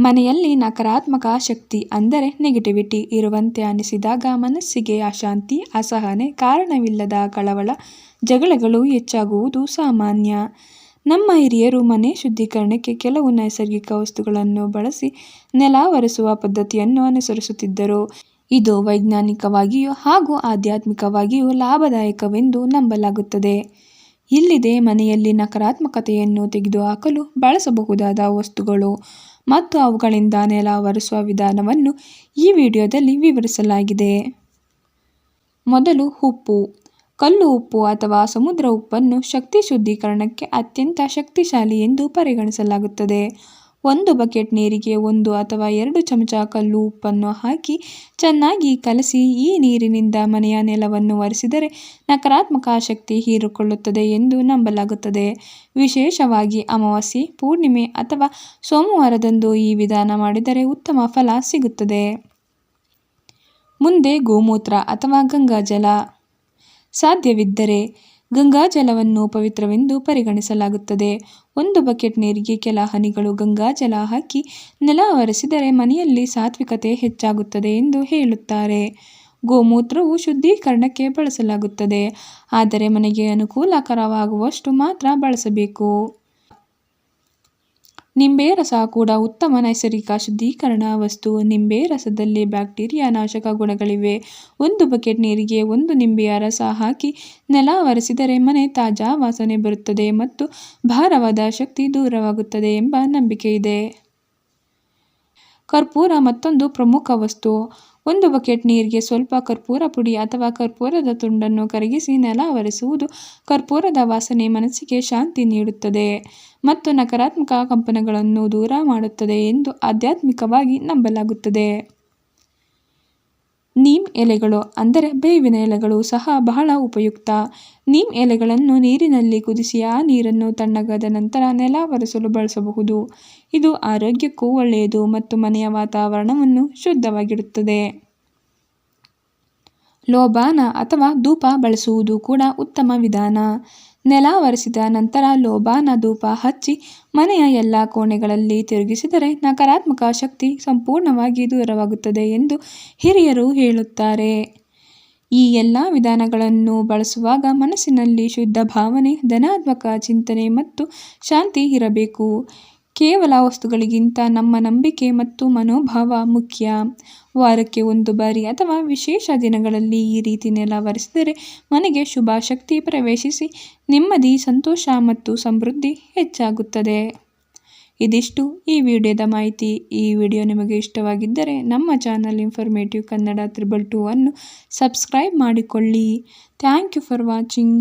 ಮನೆಯಲ್ಲಿ ನಕಾರಾತ್ಮಕ ಶಕ್ತಿ ಅಂದರೆ ನೆಗೆಟಿವಿಟಿ ಇರುವಂತೆ ಅನಿಸಿದಾಗ ಮನಸ್ಸಿಗೆ ಅಶಾಂತಿ, ಅಸಹನೆ, ಕಾರಣವಿಲ್ಲದ ಕಳವಳ, ಜಗಳಗಳು ಹೆಚ್ಚಾಗುವುದು ಸಾಮಾನ್ಯ. ನಮ್ಮ ಹಿರಿಯರು ಮನೆ ಶುದ್ಧೀಕರಣಕ್ಕೆ ಕೆಲವು ನೈಸರ್ಗಿಕ ವಸ್ತುಗಳನ್ನು ಬಳಸಿ ನೆಲ ಪದ್ಧತಿಯನ್ನು ಅನುಸರಿಸುತ್ತಿದ್ದರು. ಇದು ವೈಜ್ಞಾನಿಕವಾಗಿಯೂ ಹಾಗೂ ಆಧ್ಯಾತ್ಮಿಕವಾಗಿಯೂ ಲಾಭದಾಯಕವೆಂದು ನಂಬಲಾಗುತ್ತದೆ. ಇಲ್ಲಿದೆ ಮನೆಯಲ್ಲಿ ನಕಾರಾತ್ಮಕತೆಯನ್ನು ತೆಗೆದುಹಾಕಲು ಬಳಸಬಹುದಾದ ವಸ್ತುಗಳು. ಮತ್ತು ಅವುಗಳಿಂದ ನೆಲ ಒರೆಸುವ ವಿಧಾನವನ್ನು ಈ ವಿಡಿಯೋದಲ್ಲಿ ವಿವರಿಸಲಾಗಿದೆ. ಮೊದಲು ಉಪ್ಪು. ಕಲ್ಲು ಉಪ್ಪು ಅಥವಾ ಸಮುದ್ರ ಉಪ್ಪನ್ನು ಶಕ್ತಿ ಶುದ್ಧೀಕರಣಕ್ಕೆ ಅತ್ಯಂತ ಶಕ್ತಿಶಾಲಿ ಎಂದು ಪರಿಗಣಿಸಲಾಗುತ್ತದೆ. ಒಂದು ಬಕೆಟ್ ನೀರಿಗೆ ಒಂದು ಅಥವಾ ಎರಡು ಚಮಚ ಕಲ್ಲು ಉಪ್ಪನ್ನು ಹಾಕಿ ಚೆನ್ನಾಗಿ ಕಲಸಿ ಈ ನೀರಿನಿಂದ ಮನೆಯ ನೆಲವನ್ನು ಒರೆಸಿದರೆ ನಕಾರಾತ್ಮಕ ಶಕ್ತಿ ಹೀರಿಕೊಳ್ಳುತ್ತದೆ ಎಂದು ನಂಬಲಾಗುತ್ತದೆ. ವಿಶೇಷವಾಗಿ ಅಮಾವಾಸ್ಯೆ, ಪೂರ್ಣಿಮೆ ಅಥವಾ ಸೋಮವಾರದಂದು ಈ ವಿಧಾನ ಮಾಡಿದರೆ ಉತ್ತಮ ಫಲ ಸಿಗುತ್ತದೆ. ಮುಂದೆ ಗೋಮೂತ್ರ ಅಥವಾ ಗಂಗಾಜಲ ಸಾಧ್ಯವಿದ್ದರೆ ಗಂಗಾಜಲವನ್ನು ಪವಿತ್ರವೆಂದು ಪರಿಗಣಿಸಲಾಗುತ್ತದೆ. ಒಂದು ಬಕೆಟ್ ನೀರಿಗೆ ಕೆಲ ಹನಿಗಳು ಗಂಗಾಜಲ ಹಾಕಿ ನೆಲ ಒರೆಸಿದರೆ ಮನೆಯಲ್ಲಿ ಸಾತ್ವಿಕತೆ ಹೆಚ್ಚಾಗುತ್ತದೆ ಎಂದು ಹೇಳುತ್ತಾರೆ. ಗೋಮೂತ್ರವು ಶುದ್ಧೀಕರಣಕ್ಕೆ ಬಳಸಲಾಗುತ್ತದೆ. ಆದರೆ ಮನೆಗೆ ಅನುಕೂಲಕರವಾಗುವಷ್ಟು ಮಾತ್ರ ಬಳಸಬೇಕು. ನಿಂಬೆ ರಸ ಕೂಡ ಉತ್ತಮ ನೈಸರ್ಗಿಕ ಶುದ್ಧೀಕರಣ ವಸ್ತು. ನಿಂಬೆ ರಸದಲ್ಲಿ ಬ್ಯಾಕ್ಟೀರಿಯಾ ನಾಶಕ ಗುಣಗಳಿವೆ. ಒಂದು ಬಕೆಟ್ ನೀರಿಗೆ ಒಂದು ನಿಂಬೆಯ ರಸ ಹಾಕಿ ನೆಲ ಒರೆಸಿದರೆ ಮನೆ ತಾಜಾ ವಾಸನೆ ಬರುತ್ತದೆ ಮತ್ತು ಭಾರವಾದ ಶಕ್ತಿ ದೂರವಾಗುತ್ತದೆ ಎಂಬ ನಂಬಿಕೆ ಇದೆ ಕರ್ಪೂರ ಮತ್ತೊಂದು ಪ್ರಮುಖ ವಸ್ತು. ಒಂದು ಬಕೆಟ್ ನೀರಿಗೆ ಸ್ವಲ್ಪ ಕರ್ಪೂರ ಪುಡಿ ಅಥವಾ ಕರ್ಪೂರದ ತುಂಡನ್ನು ಕರಗಿಸಿ ನೆಲ ಒರೆಸುವುದು ಕರ್ಪೂರದ ವಾಸನೆ ಮನಸ್ಸಿಗೆ ಶಾಂತಿ ನೀಡುತ್ತದೆ ಮತ್ತು ನಕಾರಾತ್ಮಕ ಕಂಪನಗಳನ್ನು ದೂರ ಮಾಡುತ್ತದೆ ಎಂದು ಆಧ್ಯಾತ್ಮಿಕವಾಗಿ ನಂಬಲಾಗುತ್ತದೆ. ನೀಮ್ ಎಲೆಗಳು ಅಂದರೆ ಬೇವಿನ ಎಲೆಗಳು ಸಹ ಬಹಳ ಉಪಯುಕ್ತ. ನೀಮ್ ಎಲೆಗಳನ್ನು ನೀರಿನಲ್ಲಿ ಕುದಿಸಿ ಆ ನೀರನ್ನು ತಣ್ಣಗಾದ ನಂತರ ನೆಲ ಒರೆಸಲು ಬಳಸಬಹುದು. ಇದು ಆರೋಗ್ಯಕ್ಕೂ ಒಳ್ಳೆಯದು ಮತ್ತು ಮನೆಯ ವಾತಾವರಣವನ್ನು ಶುದ್ಧವಾಗಿಡುತ್ತದೆ. ಲೋಬಾನ ಅಥವಾ ಧೂಪ ಬಳಸುವುದು ಕೂಡ ಉತ್ತಮ ವಿಧಾನ. ನೆಲ ಒರೆಸಿದ ನಂತರ ಲೋಬಾನ ಧೂಪ ಹಚ್ಚಿ ಮನೆಯ ಎಲ್ಲ ಕೋಣೆಗಳಲ್ಲಿ ತಿರುಗಿಸಿದರೆ ನಕಾರಾತ್ಮಕ ಶಕ್ತಿ ಸಂಪೂರ್ಣವಾಗಿ ದೂರವಾಗುತ್ತದೆ ಎಂದು ಹಿರಿಯರು ಹೇಳುತ್ತಾರೆ. ಈ ಎಲ್ಲ ವಿಧಾನಗಳನ್ನು ಬಳಸುವಾಗ ಮನಸ್ಸಿನಲ್ಲಿ ಶುದ್ಧ ಭಾವನೆ, ಧನಾತ್ಮಕ ಚಿಂತನೆ ಮತ್ತು ಶಾಂತಿ ಇರಬೇಕು. ಕೇವಲ ವಸ್ತುಗಳಿಗಿಂತ ನಮ್ಮ ನಂಬಿಕೆ ಮತ್ತು ಮನೋಭಾವ ಮುಖ್ಯ. ವಾರಕ್ಕೆ ಒಂದು ಬಾರಿ ಅಥವಾ ವಿಶೇಷ ದಿನಗಳಲ್ಲಿ ಈ ರೀತಿ ನೆಲ ಮನೆಗೆ ಶುಭ ಶಕ್ತಿ ಪ್ರವೇಶಿಸಿ ನೆಮ್ಮದಿ, ಸಂತೋಷ ಮತ್ತು ಸಮೃದ್ಧಿ ಹೆಚ್ಚಾಗುತ್ತದೆ. ಇದಿಷ್ಟು ಈ ವಿಡಿಯೋದ ಮಾಹಿತಿ. ಈ ವಿಡಿಯೋ ನಿಮಗೆ ಇಷ್ಟವಾಗಿದ್ದರೆ ನಮ್ಮ channel informative Kannada triple two ಅನ್ನು ಸಬ್ಸ್ಕ್ರೈಬ್ ಮಾಡಿಕೊಳ್ಳಿ. Thank you for watching